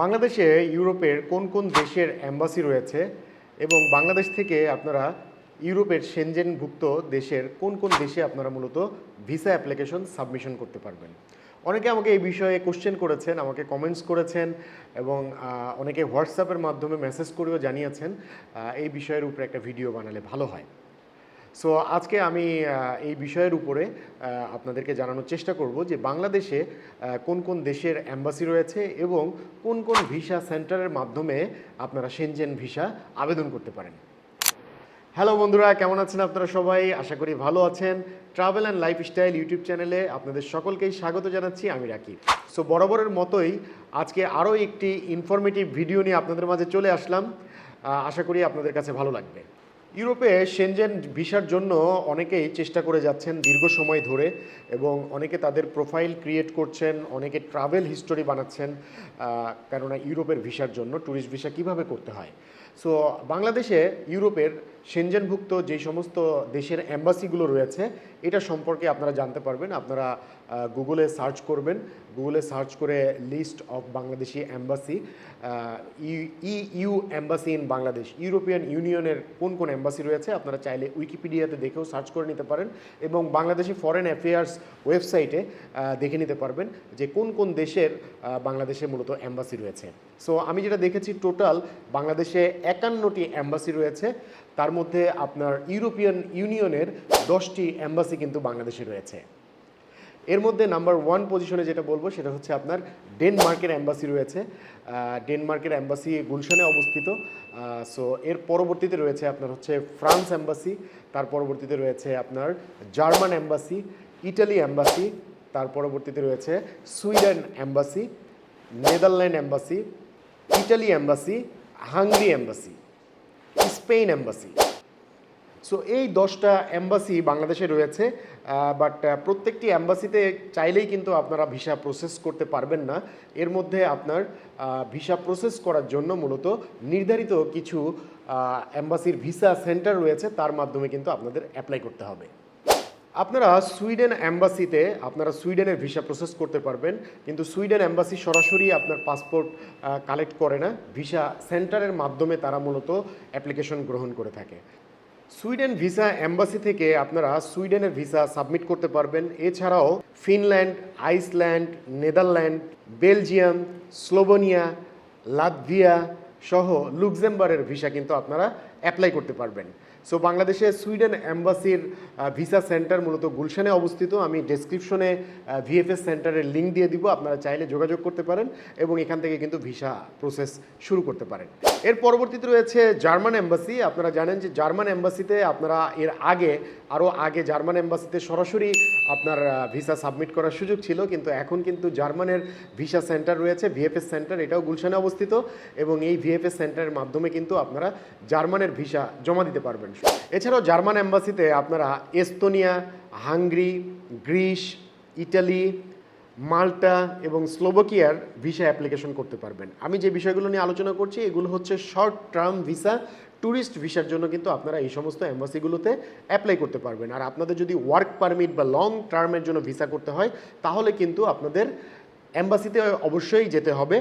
বাংলাদেশে ইউরোপের কোন কোন দেশের অ্যাম্বাসি রয়েছে এবং বাংলাদেশ থেকে আপনারা ইউরোপের সেনজেনভুক্ত দেশের কোন কোন দেশে আপনারা মূলত ভিসা অ্যাপ্লিকেশন সাবমিশন করতে পারবেন? অনেকে আমাকে এই বিষয়ে কোশ্চেন করেছেন, আমাকে কমেন্টস করেছেন এবং অনেকে হোয়াটসঅ্যাপের মাধ্যমে মেসেজ করেও জানিয়েছেন এই বিষয়ের উপরে একটা ভিডিও বানালে ভালো হয়। সো আজকে আমি এই বিষয়ের উপরে আপনাদেরকে জানানোর চেষ্টা করব যে বাংলাদেশে কোন কোন দেশের অ্যাম্বাসি রয়েছে এবং কোন কোন ভিসা সেন্টারের মাধ্যমে আপনারা সেনজেন ভিসা আবেদন করতে পারেন। হ্যালো বন্ধুরা, কেমন আছেন আপনারা সবাই? আশা করি ভালো আছেন। ট্রাভেল অ্যান্ড লাইফস্টাইল ইউটিউব চ্যানেলে আপনাদের সকলকেই স্বাগত জানাচ্ছি, আমি রাকিব। সো বরাবরের মতোই আজকে আরও একটি ইনফরমেটিভ ভিডিও নিয়ে আপনাদের মাঝে চলে আসলাম। আশা করি আপনাদের কাছে ভালো লাগবে। ইউরোপে সেনজেন ভিসার জন্য অনেকেই চেষ্টা করে যাচ্ছেন দীর্ঘ সময় ধরে এবং অনেকে তাদের প্রোফাইল ক্রিয়েট করছেন, অনেকে ট্রাভেল হিস্টোরি বানাচ্ছেন কেননা ইউরোপের ভিসার জন্য ট্যুরিস্ট ভিসা কীভাবে করতে হয়। সো বাংলাদেশে ইউরোপের সেনজেনভুক্ত যে সমস্ত দেশের অ্যাম্বাসিগুলো রয়েছে, এটা সম্পর্কে আপনারা জানতে পারবেন। আপনারা গুগলে সার্চ করবেন। গুগলে সার্চ করে list of Bangladeshi embassy E U embassy in Bangladesh European ইউনিয়নের কোন কোন অ্যাম্বাসি রয়েছে, আপনারা চাইলে উইকিপিডিয়াতে দেখেও সার্চ করে নিতে পারেন এবং বাংলাদেশি ফরেন অ্যাফেয়ার্স ওয়েবসাইটে দেখে নিতে পারবেন যে কোন কোন দেশের বাংলাদেশে মূলত অ্যাম্বাসি রয়েছে। সো আমি যেটা দেখেছি টোটাল বাংলাদেশে একান্নটি অ্যাম্বাসি রয়েছে। তার মধ্যে আপনার ইউরোপিয়ান ইউনিয়নের দশটি অ্যাম্বাসি কিন্তু বাংলাদেশে রয়েছে। এর মধ্যে নাম্বার ওয়ান পজিশনে যেটা বলব, সেটা হচ্ছে আপনার ডেনমার্কের অ্যাম্বাসি রয়েছে। ডেনমার্কের অ্যাম্বাসি গুলশানে অবস্থিত। সো এর পরবর্তীতে রয়েছে আপনার হচ্ছে ফ্রান্স অ্যাম্বাসি তার পরবর্তীতে রয়েছে আপনার জার্মান অ্যাম্বাসি ইটালি অ্যাম্বাসি তার পরবর্তীতে রয়েছে Sweden embassy Netherland embassy Italy embassy Hungary embassy Spain embassy so এই দশটা অ্যাম্বাসি বাংলাদেশে রয়েছে বাট প্রত্যেকটি অ্যাম্বাসিতে চাইলেই কিন্তু আপনারা ভিসা প্রসেস করতে পারবেন না। এর মধ্যে আপনার ভিসা প্রসেস করার জন্য মূলত নির্ধারিত কিছু অ্যাম্বাসির ভিসা সেন্টার রয়েছে, তার মাধ্যমে কিন্তু আপনাদের অ্যাপ্লাই করতে হবে। আপনারা সুইডেন অ্যাম্বাসিতে আপনারা সুইডেনের ভিসা প্রসেস করতে পারবেন, কিন্তু সুইডেন অ্যাম্বাসি সরাসরি আপনার পাসপোর্ট কালেক্ট করে না। ভিসা সেন্টারের মাধ্যমে তারা মূলত অ্যাপ্লিকেশন গ্রহণ করে থাকে। সুইডেন ভিসা অ্যাম্বাসি থেকে আপনারা সুইডেনের ভিসা সাবমিট করতে পারবেন। এছাড়াও Finland, Iceland, Netherland, Belgium, Slovenia, Latvia সহ লুক্সেমবারের ভিসা কিন্তু আপনারা অ্যাপ্লাই করতে পারবেন। সো বাংলাদেশে সুইডেন অ্যাম্বাসির ভিসা সেন্টার মূলত গুলশানে অবস্থিত। আমি ডেসক্রিপশনে ভিএফএস সেন্টারের লিঙ্ক দিয়ে দিব, আপনারা চাইলে যোগাযোগ করতে পারেন এবং এখান থেকে কিন্তু ভিসা প্রসেস শুরু করতে পারেন। এর পরবর্তীতে রয়েছে জার্মান এম্বাসি। আপনারা জানেন যে জার্মান এম্বাসিতে আপনারা এর আগে, আরও আগে জার্মান এম্বাসিতে সরাসরি আপনার ভিসা সাবমিট করার সুযোগ ছিল। কিন্তু এখন কিন্তু জার্মানের ভিসা সেন্টার রয়েছে ভিএফএস সেন্টার, এটাও গুলশানে অবস্থিত এবং এই ভিএফএস সেন্টারের মাধ্যমে কিন্তু আপনারা জার্মানের ভিসা জমা দিতে পারবেন। এছাড়াও জার্মান অ্যাম্বাসিতে আপনারা Estonia, Hungary, Greece, Italy, Malta এবং স্লোভাকিয়ার ভিসা অ্যাপ্লিকেশন করতে পারবেন। আমি যে বিষয়গুলো নিয়ে আলোচনা করছি, এগুলো হচ্ছে শর্ট টার্ম ভিসা ট্যুরিস্ট ভিসার জন্য কিন্তু আপনারা এই সমস্ত অ্যাম্বাসিগুলোতে অ্যাপ্লাই করতে পারবেন। আর আপনাদের যদি ওয়ার্ক পারমিট বা লং টার্মের জন্য ভিসা করতে হয়, তাহলে কিন্তু আপনাদের অ্যাম্বাসিতে অবশ্যই যেতে হবে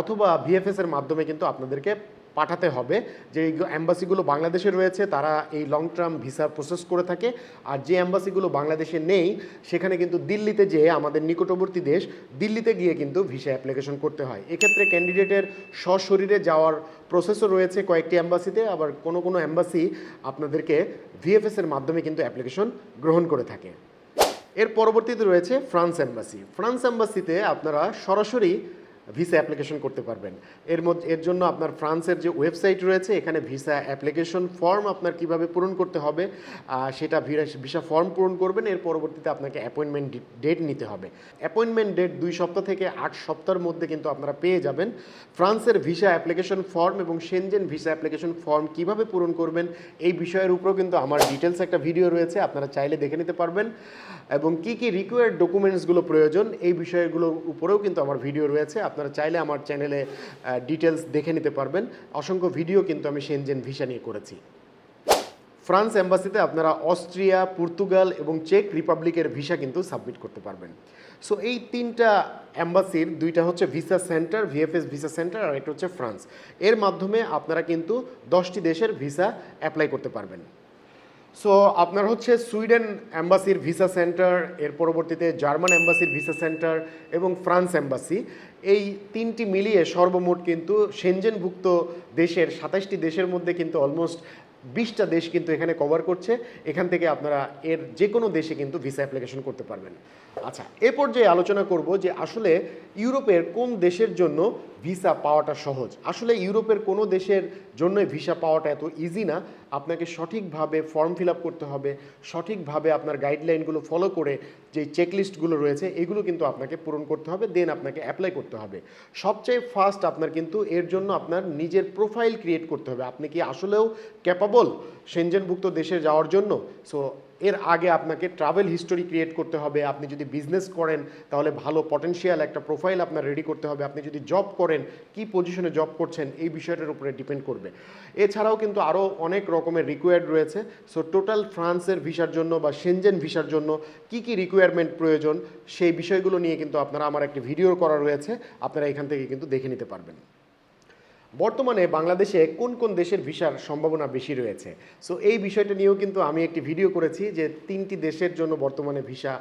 অথবা ভিএফএস এর মাধ্যমে কিন্তু আপনাদেরকে পাঠাতে হবে যে অ্যাম্বাসিগুলো বাংলাদেশে রয়েছে, তারা এই লং টার্ম ভিসা প্রসেস করে থাকে, আর যে অ্যাম্বাসিগুলো বাংলাদেশে নেই, সেখানে কিন্তু দিল্লিতে যেয়ে আমাদের নিকটবর্তী দেশ দিল্লিতে গিয়ে কিন্তু ভিসা অ্যাপ্লিকেশন করতে হয়। এক্ষেত্রে ক্যান্ডিডেটের সশরীরে যাওয়ার প্রসেসও রয়েছে কয়েকটি অ্যাম্বাসিতে আবার কোনো কোনো অ্যাম্বাসি আপনাদেরকে ভিএফএস এর মাধ্যমে কিন্তু অ্যাপ্লিকেশন গ্রহণ করে থাকে। এর পরবর্তীতে রয়েছে ফ্রান্স এম্বাসি। ফ্রান্স এম্বাসিতে আপনারা সরাসরি ভিসা অ্যাপ্লিকেশন করতে পারবেন। এর মধ্যে, এর জন্য আপনার ফ্রান্সের যে ওয়েবসাইট রয়েছে, এখানে ভিসা অ্যাপ্লিকেশন ফর্ম আপনার কীভাবে পূরণ করতে হবে সেটা ভিসা ফর্ম পূরণ করবেন, এর পরবর্তীতে আপনাকে অ্যাপয়েন্টমেন্ট ডেট নিতে হবে। অ্যাপয়েন্টমেন্ট ডেট দুই সপ্তাহ থেকে আট সপ্তাহের মধ্যে কিন্তু আপনারা পেয়ে যাবেন। ফ্রান্সের ভিসা অ্যাপ্লিকেশন ফর্ম এবং সেনজেন ভিসা অ্যাপ্লিকেশন ফর্ম কীভাবে পূরণ করবেন, এই বিষয়ের উপরেও কিন্তু আমার ডিটেলস একটা ভিডিও রয়েছে, আপনারা চাইলে দেখে নিতে পারবেন। এবং কি কি রিকোয়ার্ড ডকুমেন্টসগুলো প্রয়োজন, এই বিষয়গুলোর উপরেও কিন্তু আমার ভিডিও রয়েছে আপনারা চাইলে আমার চ্যানেলে ডিটেলস দেখে নিতে পারবেন। অসংখ্য ভিডিও কিন্তু আমি সেনজেন ভিসা নিয়ে করেছি। ফ্রান্স এম্বাসিতে আপনারা অস্ট্রিয়া, পর্তুগাল এবং চেক রিপাবলিকের ভিসা কিন্তু সাবমিট করতে পারবেন। সো এই তিনটা অ্যাম্বাসির দুইটা হচ্ছে visa centre, VFS visa centre আর একটা হচ্ছে ফ্রান্স। এর মাধ্যমে আপনারা কিন্তু দশটি দেশের ভিসা অ্যাপ্লাই করতে পারবেন। সো আপনার হচ্ছে সুইডেন অ্যাম্বাসির ভিসা সেন্টার, এর পরবর্তীতে জার্মান অ্যাম্বাসির ভিসা সেন্টার এবং ফ্রান্স অ্যাম্বাসি এই তিনটি মিলিয়ে সর্বমোট কিন্তু সেনজেনভুক্ত দেশের সাতাশটি দেশের মধ্যে কিন্তু অলমোস্ট বিশটা দেশ কিন্তু এখানে কভার করছে। এখান থেকে আপনারা এর যে কোনো দেশে কিন্তু ভিসা অ্যাপ্লিকেশন করতে পারবেন। আচ্ছা এ পর্যায়ে আলোচনা করব যে আসলে ইউরোপের কোন দেশের জন্য ভিসা পাওয়াটা সহজ। আসলে ইউরোপের কোনো দেশের জন্যই ভিসা পাওয়াটা এত ইজি না। আপনাকে সঠিকভাবে ফর্ম ফিল আপ করতে হবে, সঠিকভাবে আপনার গাইডলাইনগুলো ফলো করে যে চেকলিস্টগুলো রয়েছে, এগুলো কিন্তু আপনাকে পূরণ করতে হবে দেন আপনাকে অ্যাপ্লাই করতে হবে। সবচেয়ে ফার্স্ট আপনার কিন্তু এর জন্য আপনার নিজের প্রোফাইল ক্রিয়েট করতে হবে। আপনি কি আসলেও ক্যাপাবল সেনজেনভুক্ত দেশে যাওয়ার জন্য? সো এর আগে আপনাকে ট্রাভেল হিস্টোরি ক্রিয়েট করতে হবে, আপনি যদি বিজনেস করেন, তাহলে ভালো পটেনশিয়াল একটা প্রোফাইল আপনার রেডি করতে হবে। আপনি যদি জব করেন, কি পজিশনে জব করছেন, এই বিষয়টার উপরে ডিপেন্ড করবে। এছাড়াও কিন্তু আরও অনেক রকমের রিকোয়ার্ড রয়েছে। সো টোটাল ফ্রান্সের ভিসার জন্য বা সেনজেন ভিসার জন্য কি কি রিকোয়ারমেন্ট প্রয়োজন, সেই বিষয়গুলো নিয়ে কিন্তু আপনারা আমার একটি ভিডিও করা রয়েছে। আপনারা এখান থেকে কিন্তু দেখে নিতে পারবেন। বর্তমানে বাংলাদেশে কোন কোন দেশের ভিসার সম্ভাবনা বেশি রয়েছে? সো এই বিষয়টা নিয়েও কিন্তু আমি একটি ভিডিও করেছি যে তিনটি দেশের জন্য বর্তমানে ভিসা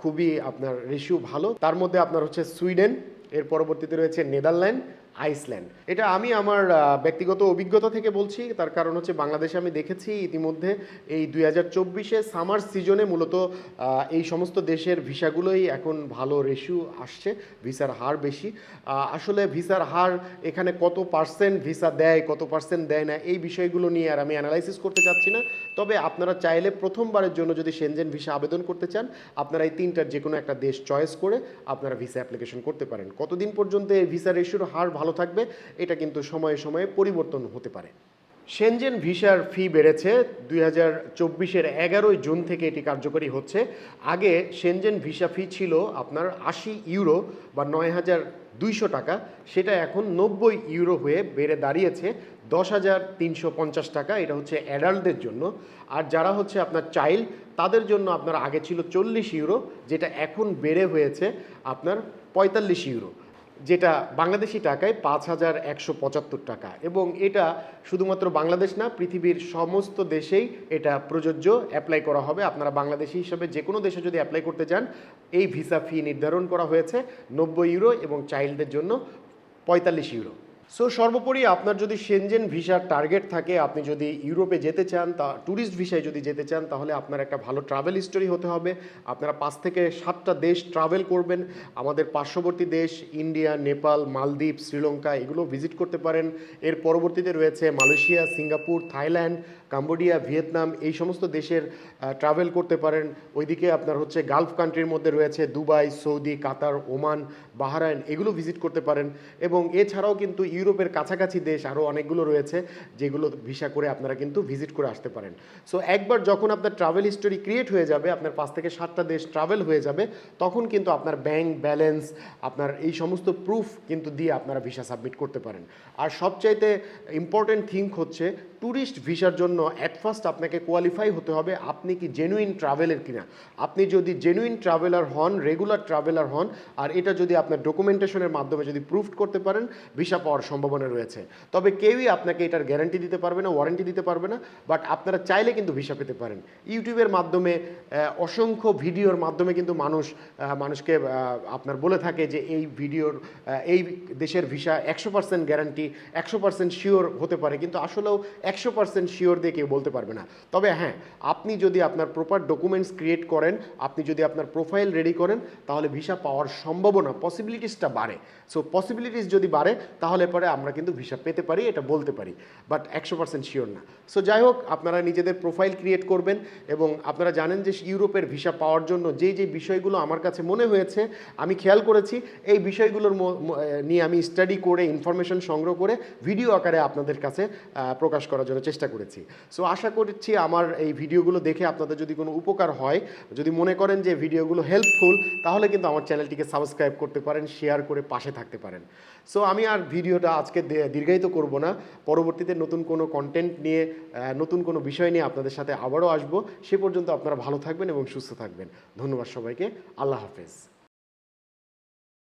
খুবই আপনার রেশিও ভালো। তার মধ্যে আপনার হচ্ছে সুইডেন, এর পরবর্তীতে রয়েছে নেদারল্যান্ড আইসল্যান্ড। এটা আমি আমার ব্যক্তিগত অভিজ্ঞতা থেকে বলছি। তার কারণ হচ্ছে বাংলাদেশে আমি দেখেছি ইতিমধ্যে এই দুই হাজার চব্বিশে সামার সিজনে মূলত এই সমস্ত দেশের ভিসাগুলোই এখন ভালো রেশিও আসছে, ভিসার হার বেশি। আসলে ভিসার হার এখানে কত পার্সেন্ট ভিসা দেয়, কত পার্সেন্ট দেয় না, এই বিষয়গুলো নিয়ে আর আমি অ্যানালাইসিস করতে চাচ্ছি না। তবে আপনারা চাইলে প্রথমবারের জন্য যদি সেনজেন ভিসা আবেদন করতে চান, আপনারা এই তিনটার যে কোনো একটা দেশ চয়েস করে আপনারা ভিসা অ্যাপ্লিকেশন করতে পারেন। কতদিন পর্যন্ত এই ভিসা রেশিওর হার ভালো থাকবে, এটা কিন্তু সময়ে সময়ে পরিবর্তন হতে পারে। সেনজেন ভিসার ফি বেড়েছে, দুই হাজার চব্বিশের এগারোই জুন থেকে এটি কার্যকরী হচ্ছে। আগে সেনজেন ভিসা ফি ছিল আপনার আশি ইউরো বা নয় হাজার দুইশো টাকা, সেটা এখন নব্বই ইউরো হয়ে বেড়ে দাঁড়িয়েছে, দশ হাজার তিনশো পঞ্চাশ টাকা, এটা হচ্ছে অ্যাডাল্টদের জন্য। আর যারা হচ্ছে আপনার চাইল্ড তাদের জন্য আপনার আগে ছিল চল্লিশ ইউরো, যেটা এখন বেড়ে হয়েছে আপনার পঁয়তাল্লিশ ইউরো। যেটা বাংলাদেশি টাকায় পাঁচ হাজার একশো পঁচাত্তর টাকা। এবং এটা শুধুমাত্র বাংলাদেশ না, পৃথিবীর সমস্ত দেশেই এটা প্রযোজ্য অ্যাপ্লাই করা হবে। আপনারা বাংলাদেশি হিসাবে যে কোনো দেশে যদি অ্যাপ্লাই করতে যান এই ভিসা ফি নির্ধারণ করা হয়েছে নব্বই ইউরো এবং চাইল্ডদের জন্য পঁয়তাল্লিশ ইউরো সো সর্বোপরি আপনার যদি সেনজেন ভিসার টার্গেট থাকে, আপনি যদি ইউরোপে যেতে চান, তা ট্যুরিস্ট ভিসায় যদি যেতে চান, তাহলে আপনার একটা ভালো ট্রাভেল হিস্টোরি হতে হবে। আপনারা পাঁচ থেকে সাতটা দেশ ট্রাভেল করবেন। আমাদের পার্শ্ববর্তী দেশ ইন্ডিয়া নেপাল মালদ্বীপ শ্রীলঙ্কা এগুলো ভিজিট করতে পারেন। এর পরবর্তীতে রয়েছে Malaysia Singapore Thailand Cambodia Vietnam এই সমস্ত দেশের ট্রাভেল করতে পারেন। ওইদিকে আপনার হচ্ছে গালফ কান্ট্রির মধ্যে রয়েছে Dubai Saudi Qatar Oman Bahrain এগুলো ভিজিট করতে পারেন। এবং এছাড়াও কিন্তু ইউরোপের কাছাকাছি দেশ আরও অনেকগুলো রয়েছে, যেগুলো ভিসা করে আপনারা কিন্তু ভিজিট করে আসতে পারেন। সো একবার যখন আপনার ট্রাভেল হিস্টোরি ক্রিয়েট হয়ে যাবে, আপনার পাঁচ থেকে সাতটা দেশ ট্রাভেল হয়ে যাবে, তখন কিন্তু আপনার ব্যাংক ব্যালেন্স আপনার এই সমস্ত প্রুফ কিন্তু দিয়ে আপনারা ভিসা সাবমিট করতে পারেন। আর সবচাইতে ইম্পর্টেন্ট থিঙ্ক হচ্ছে ট্যুরিস্ট ভিসার জন্য অ্যাট ফার্স্ট আপনাকে কোয়ালিফাই হতে হবে আপনি কি জেনুইন ট্রাভেলের কিনা। আপনি যদি জেনুইন ট্রাভেলার হন রেগুলার ট্রাভেলার হন, আর এটা যদি আপনার ডকুমেন্টেশনের মাধ্যমে যদি প্রুফ করতে পারেন ভিসা পাওয়ার সম্ভাবনা রয়েছে। তবে কেউই আপনাকে এটার গ্যারান্টি দিতে পারবে না ওয়ারেন্টি দিতে পারবে না বাট আপনারা চাইলে কিন্তু ভিসা পেতে পারেন। ইউটিউবের মাধ্যমে অসংখ্য ভিডিওর মাধ্যমে কিন্তু মানুষ মানুষকে আপনার বলে থাকে যে এই ভিডিওর এই দেশের ভিসা একশো পার্সেন্ট গ্যারান্টি একশো পার্সেন্ট শিওর হতে পারে, কিন্তু আসলেও একশো পার্সেন্ট শিওর দিয়ে কেউ বলতে পারবে না। তবে হ্যাঁ আপনি যদি আপনার প্রপার ডকুমেন্টস ক্রিয়েট করেন, আপনি যদি আপনার প্রোফাইল রেডি করেন, তাহলে ভিসা পাওয়ার সম্ভাবনা পসিবিলিটিসটা বাড়ে। সো পসিবিলিটিস যদি বাড়ে, তাহলে পরে আমরা কিন্তু ভিসা পেতে পারি, এটা বলতে পারি। বাট একশো পার্সেন্ট শিওর না। সো যাই হোক, আপনারা নিজেদের প্রোফাইল ক্রিয়েট করবেন এবং আপনারা জানেন যে ইউরোপের ভিসা পাওয়ার জন্য যে যে বিষয়গুলো আমার কাছে মনে হয়েছে, আমি খেয়াল করেছি, এই বিষয়গুলোর নিয়ে আমি স্টাডি করে ইনফরমেশন সংগ্রহ করে ভিডিও আকারে আপনাদের কাছে প্রকাশ করার জন্য চেষ্টা করেছি। সো আশা করছি আমার এই ভিডিওগুলো দেখে আপনাদের যদি কোনো উপকার হয়, যদি মনে করেন যে ভিডিওগুলো হেল্পফুল তাহলে কিন্তু আমার চ্যানেলটিকে সাবস্ক্রাইব করতে পারেন শেয়ার করে পাশে থাকতে পারেন। সো আমি আর ভিডিওটা আজকে দীর্ঘায়িত করব না। পরবর্তীতে নতুন কোনো কন্টেন্ট নিয়ে নতুন কোনো বিষয় নিয়ে আপনাদের সাথে আবারও আসব। সে পর্যন্ত আপনারা ভালো থাকবেন এবং সুস্থ থাকবেন। ধন্যবাদ সবাইকে। আল্লাহ হাফেজ।